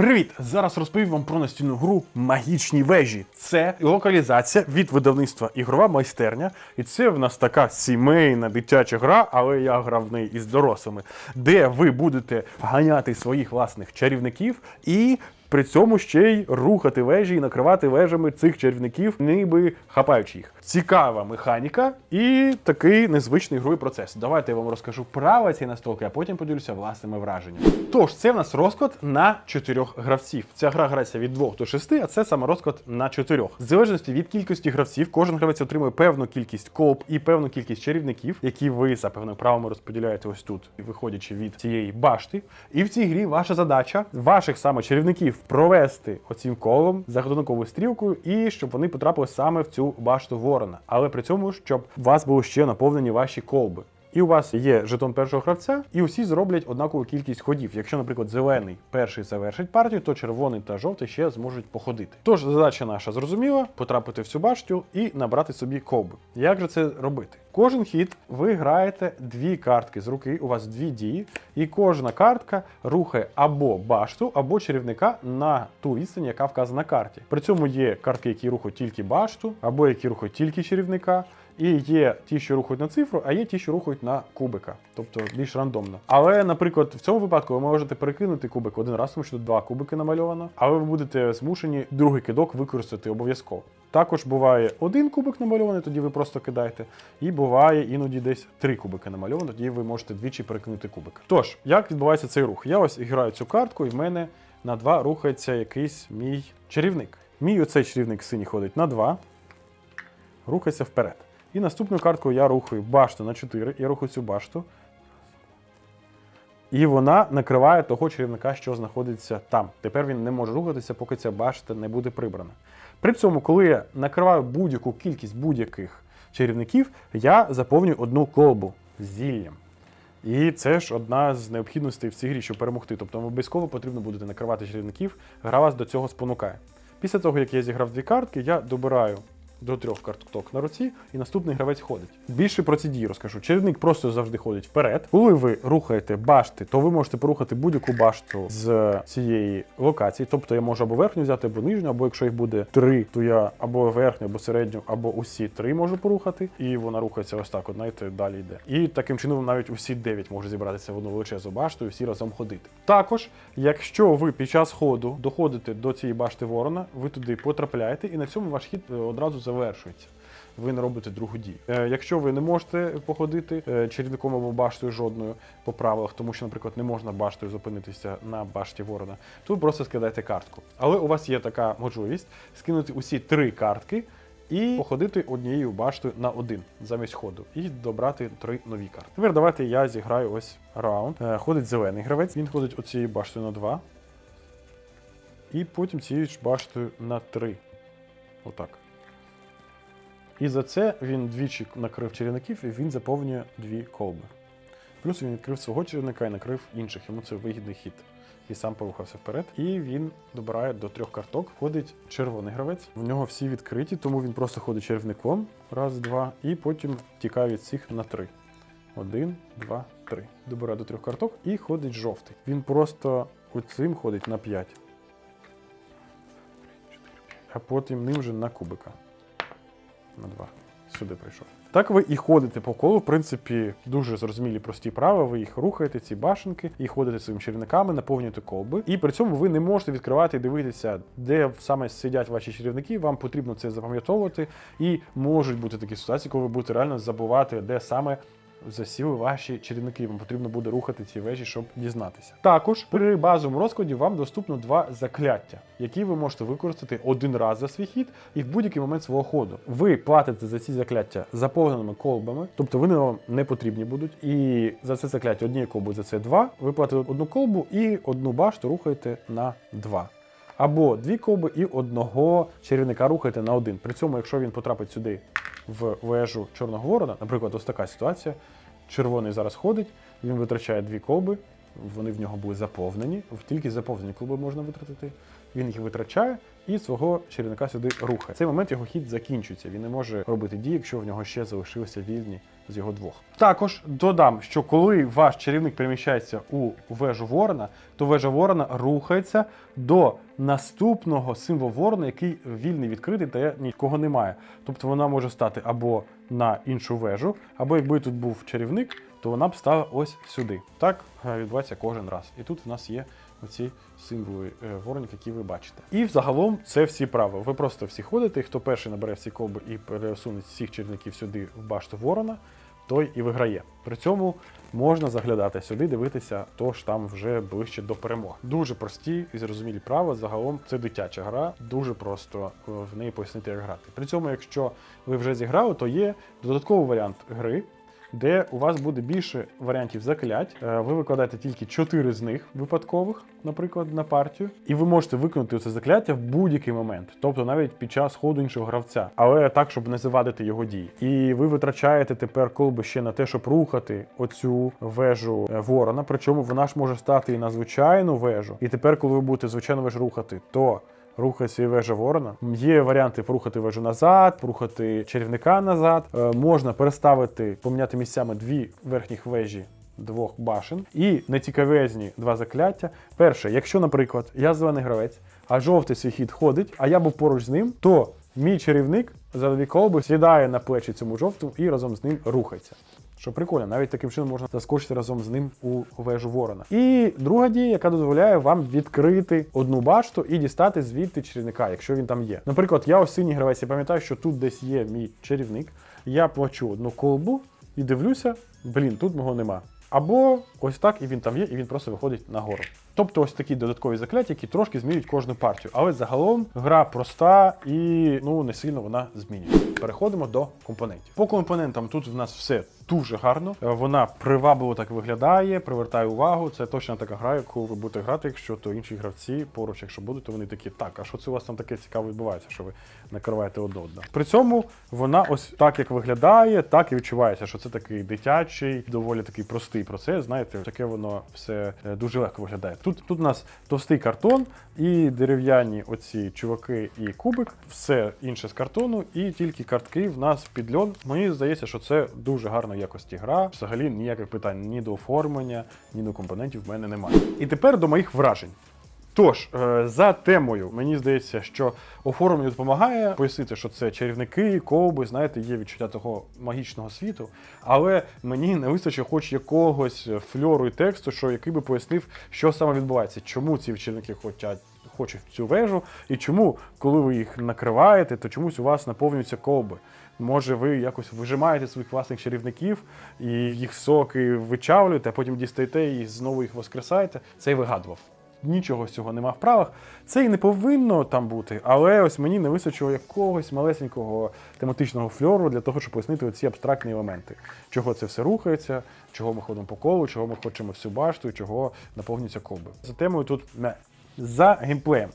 Привіт! Зараз розповім вам про настільну гру Магічні вежі. Це локалізація від видавництва ігрова майстерня. І це в нас така сімейна дитяча гра, але я грав в неї із дорослими, де ви будете ганяти своїх власних чарівників і. При цьому ще й рухати вежі і накривати вежами цих чарівників, ніби хапаючи їх. Цікава механіка і такий незвичний ігровий процес. Давайте я вам розкажу правила цієї настолки, а потім поділюся власними враженнями. Тож, це в нас розклад на чотирьох гравців. Ця гра грається від двох до шести, а це саме розклад на чотирьох. В залежності від кількості гравців, кожен гравець отримує певну кількість коп і певну кількість чарівників, які ви за певними правилами розподіляєте ось тут, виходячи від цієї башти. І в цій грі ваша задача ваших саме чарівників провести оцім колом за годинниковою стрілкою, і щоб вони потрапили саме в цю башту ворона. Але при цьому, щоб у вас були ще наповнені ваші колби. І у вас є жетон першого гравця, і усі зроблять однакову кількість ходів. Якщо, наприклад, зелений перший завершить партію, то червоний та жовтий ще зможуть походити. Тож задача наша зрозуміла: потрапити в цю башту і набрати собі колби. Як же це робити? Кожен хід ви граєте дві картки з руки, у вас дві дії, і кожна картка рухає або башту, або чарівника на ту відстань, яка вказана на карті. При цьому є картки, які рухають тільки башту, або які рухають тільки чарівника. І є ті, що рухають на цифру, а є ті, що рухають на кубика, тобто більш рандомно. Але, наприклад, в цьому випадку ви можете перекинути кубик один раз, тому що тут два кубики намальовано, але ви будете змушені другий кидок використати обов'язково. Також буває один кубик намальований, тоді ви просто кидаєте. І буває іноді десь три кубики намальовані, тоді ви можете двічі перекинути кубик. Тож, як відбувається цей рух? Я ось граю цю картку, і в мене на два рухається якийсь мій чарівник. Мій оцей чарівник синій ходить на два, рухається вперед. І наступною карткою я рухаю башту на 4, я рухаю цю башту. І вона накриває того чарівника, що знаходиться там. Тепер він не може рухатися, поки ця башта не буде прибрана. При цьому, коли я накриваю будь-яку кількість будь-яких чарівників, я заповнюю одну колбу з зіллям. І це ж одна з необхідностей в цій грі, щоб перемогти. Тобто обов'язково потрібно буде накривати чарівників, гра вас до цього спонукає. Після того, як я зіграв дві картки, я добираю до трьох карток на руці, і наступний гравець ходить. Більше про ці дії розкажу. Чарівник просто завжди ходить вперед. Коли ви рухаєте башти, то ви можете порухати будь-яку башту з цієї локації. Тобто я можу або верхню взяти, або нижню, або якщо їх буде три, то я або верхню, або середню, або усі три можу порухати. І вона рухається ось так, от, знаєте, далі йде. І таким чином навіть усі дев'ять можуть зібратися в одну величезну башту і всі разом ходити. Також, якщо ви під час ходу доходите до цієї башти ворона, ви туди потрапляєте, і на цьому ваш хід е, одразу завершується. Ви не робите другу дію. Е, якщо ви не можете походити е, чарівником або баштою жодною по правилах, тому що, наприклад, не можна баштою зупинитися на башті ворона, то ви просто скидаєте картку. Але у вас є така можливість скинути усі три картки і походити однією баштою на один замість ходу, і добрати три нові карти. Тепер давайте я зіграю ось раунд. Е, Ходить зелений гравець, він ходить оцією баштою на два. І потім цією ж баштою на три. Отак. І за це він двічі накрив чарівників, і він заповнює дві колби. Плюс він відкрив свого чарівника і накрив інших. Йому це вигідний хід. І сам порухався вперед. І він добирає до трьох карток. Ходить червоний гравець. В нього всі відкриті, тому він просто ходить чарівником. Раз, два, і потім втікає від всіх на три. Один, два, три. Добирає до трьох карток і ходить жовтий. Він просто оцим ходить на п'ять. А потім ним же на кубика на 2. Сюди прийшов. Так ви і ходите по колу, в принципі, дуже зрозумілі прості правила. Ви їх рухаєте, ці башенки, і ходите своїми чарівниками, наповнюєте колби. І при цьому ви не можете відкривати і дивитися, де саме сидять ваші чарівники. Вам потрібно це запам'ятовувати. І можуть бути такі ситуації, коли ви будете реально забувати, де саме. Засіли ваші чарівники, вам потрібно буде рухати ці вежі, щоб дізнатися. Також при базовому розкладі вам доступно два закляття, які ви можете використати один раз за свій хід і в будь-який момент свого ходу. Ви платите за ці закляття заповненими колбами, тобто вони вам не потрібні будуть. І за це закляття однієї колби за це два. Ви платите одну колбу і одну башту рухаєте на два. Або дві колби і одного чарівника рухаєте на один. При цьому, якщо він потрапить сюди в вежу Чорного Ворона, наприклад, ось така ситуація. Червоний зараз ходить, він витрачає дві колби, вони в нього були заповнені. Тільки заповнені клуби можна витратити. Він їх витрачає і свого чарівника сюди рухає. В цей момент його хід закінчується. Він не може робити дії, якщо в нього ще залишилися вільні з його двох. Також додам, що коли ваш чарівник переміщається у вежу ворона, то вежа ворона рухається до наступного символу ворона, який вільний відкритий та нікого немає. Тобто вона може стати або на іншу вежу, або якби тут був чарівник, то вона б стала ось сюди. Так е, відбувається кожен раз. І тут в нас є оці символи е, воронів, які ви бачите. І взагалом це всі правила. Ви просто всі ходите, хто перший набере всі колби і пересуне всіх чарівників сюди в башту ворона, той і виграє. При цьому можна заглядати сюди, дивитися, то ж там вже ближче до перемоги. Дуже прості і зрозумілі правила. Загалом це дитяча гра, дуже просто е, в неї пояснити, як грати. При цьому, якщо ви вже зіграли, то є додатковий варіант гри. Де у вас буде більше варіантів заклять, Е, ви викладаєте тільки 4 з них випадкових, наприклад, на партію, і ви можете виконати це закляття в будь-який момент, тобто навіть під час ходу іншого гравця, але так, щоб не завадити його дії. І ви витрачаєте тепер колби ще на те, щоб рухати оцю вежу е, ворона. Причому вона ж може стати і на звичайну вежу. І тепер, коли ви будете звичайну вежу рухати, то рухається вежа ворона. Є варіанти порухати вежу назад, порухати чарівника назад. Е, можна переставити, поміняти місцями дві верхніх вежі. Двох башен і нецікавезні два закляття. Перше, якщо, наприклад, я зелений гравець, а жовтий свій хід ходить, а я був поруч з ним, то мій чарівник за дві колби сідає на плечі цьому жовтому і разом з ним рухається. Що прикольно, навіть таким чином можна заскочити разом з ним у вежу ворона. І друга дія, яка дозволяє вам відкрити одну башту і дістати звідти чарівника, якщо він там є. Наприклад, я ось синій гравець, я пам'ятаю, що тут десь є мій чарівник. Я плачу одну колбу і дивлюся, блін, тут мого нема. Або ось так, і він там є, і він просто виходить нагору. Тобто ось такі додаткові закляття, які трошки змінюють кожну партію. Але загалом гра проста і ну не сильно вона змінює. Переходимо до компонентів. По компонентам тут в нас все дуже гарно. Е, Вона привабливо так виглядає, привертає увагу. Це точно така гра, яку ви будете грати, якщо то інші гравці поруч, якщо будуть, то вони такі, так, а що це у вас там таке цікаве відбувається, що ви накриваєте одне одного. При цьому вона ось так як виглядає, так і відчувається, що це такий дитячий, доволі такий простий процес. Знаєте, таке воно все е, дуже легко виглядає. Тут, тут у нас товстий картон і дерев'яні оці чуваки і кубик, все інше з картону, і тільки картки в нас під льон. Мені здається, що це дуже гарна якості гра. Взагалі ніяких питань ні до оформлення, ні до компонентів в мене немає. І тепер до моїх вражень. Тож, е, за темою, мені здається, що оформлення допомагає пояснити, що це чарівники, ковби, знаєте, є відчуття того магічного світу. Але мені не вистачить хоч якогось фльору і тексту, що який би пояснив, що саме відбувається, чому ці чарівники хочуть. Хочуть в цю вежу, і чому, коли ви їх накриваєте, то чомусь у вас наповнюються колби. Може, ви якось вижимаєте своїх власних чарівників і їх соки вичавлюєте, а потім дістаєте і знову їх воскресаєте. Це й вигадував нічого з цього нема в правах. Це і не повинно там бути, але ось мені не вистачило якогось малесенького тематичного фльору для того, щоб пояснити оці абстрактні елементи. Чого це все рухається, чого ми ходимо по колу, чого ми хочемо всю башту, чого наповнюються колби. За темою тут не. За геймплеєм.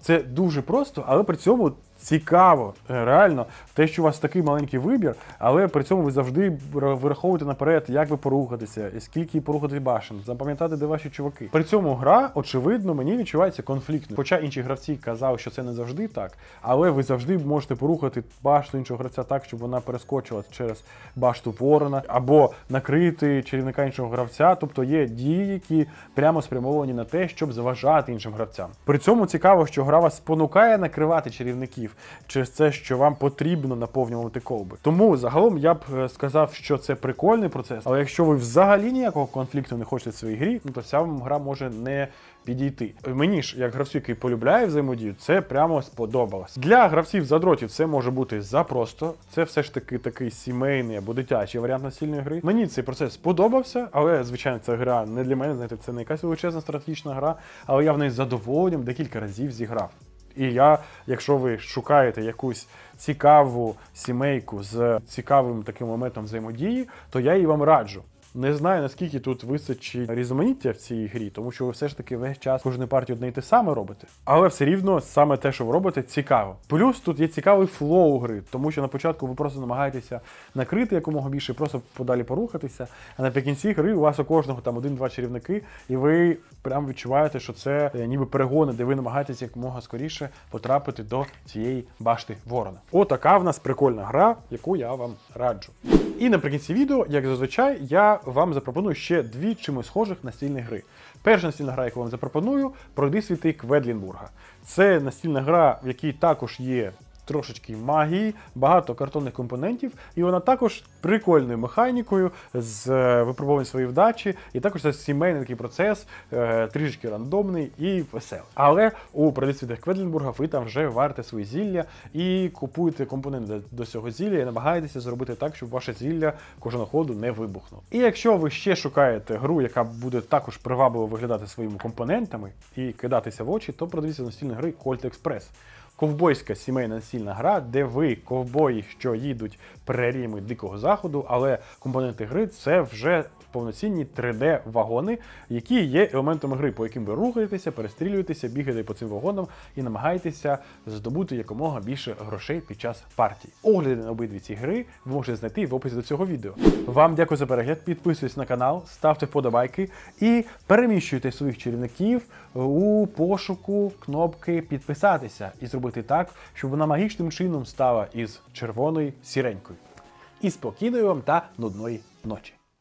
Це дуже просто, але при цьому цікаво. Е, Реально, те, що у вас такий маленький вибір, але при цьому ви завжди вираховуєте наперед, як ви порухатися, скільки порухати башен, запам'ятати, де ваші чуваки. При цьому гра, очевидно, мені відчувається конфліктною. Хоча інші гравці казали, що це не завжди так, але ви завжди можете порухати башту іншого гравця так, щоб вона перескочила через башту ворона, або накрити чарівника іншого гравця. Тобто є дії, які прямо спрямовані на те, щоб заважати іншим гравцям. При цьому цікаво, що гра вас спонукає накривати чарівників через це, що вам потрібно наповнювати колби. Тому загалом я б е, сказав, що це прикольний процес. Але якщо ви взагалі ніякого конфлікту не хочете в своїй грі, ну то ця вам гра може не підійти. Мені ж, як гравцю, який полюбляє взаємодію, це прямо сподобалось. Для гравців задротів це може бути запросто. Це все ж таки такий сімейний або дитячий варіант настільної гри. Мені цей процес сподобався, але звичайно, ця гра не для мене. Знаєте, це не якась величезна стратегічна гра, але я в неї задоволенням декілька разів зіграв. І я, якщо ви шукаєте якусь цікаву сімейку з цікавим таким моментом взаємодії, то я її вам раджу. Не знаю, наскільки тут вистачить різноманіття в цій грі, тому що ви все ж таки весь час кожної партії одне й те саме робите. Але все рівно саме те, що ви робите, цікаво. Плюс тут є цікавий флоу гри, тому що на початку ви просто намагаєтеся накрити якомога більше, просто подалі порухатися. А наприкінці гри у вас у кожного там один-два чарівники, і ви прям відчуваєте, що це е, ніби перегони, де ви намагаєтесь якомога скоріше потрапити до цієї башти ворона. Отака в нас прикольна гра, яку я вам раджу. І наприкінці відео, як зазвичай, я вам запропоную ще дві чимось схожих настільні гри. Перша настільна гра, яку вам запропоную, пройди світи Кведлінбурга. Це настільна гра, в якій також є трошечки магії, багато картонних компонентів, і вона також прикольною механікою з е, випробуванням своєї вдачі, і також це сімейний такий процес, е, трішечки рандомний і веселий. Але у продавців Кведлінбурга ви там вже варите свої зілля і купуєте компоненти до цього зілля і намагаєтеся зробити так, щоб ваше зілля кожного ходу не вибухнуло. І якщо ви ще шукаєте гру, яка буде також привабливо виглядати своїми компонентами і кидатися в очі, то продивіться настільної гри Colt Express. Ковбойська сімейна сильна гра, де ви ковбої, що їдуть преріями дикого заходу, але компоненти гри це вже повноцінні 3D-вагони, які є елементами гри, по яким ви рухаєтеся, перестрілюєтеся, бігаєте по цим вагонам і намагаєтеся здобути якомога більше грошей під час партій. Огляди на обидві ці гри ви можете знайти в описі до цього відео. Вам дякую за перегляд. Підписуйтесь на канал, ставте вподобайки і переміщуйте своїх чарівників у пошуку кнопки підписатися і зробити так, щоб вона магічним чином стала із червоною сіренькою. І спокійної вам та нудної ночі.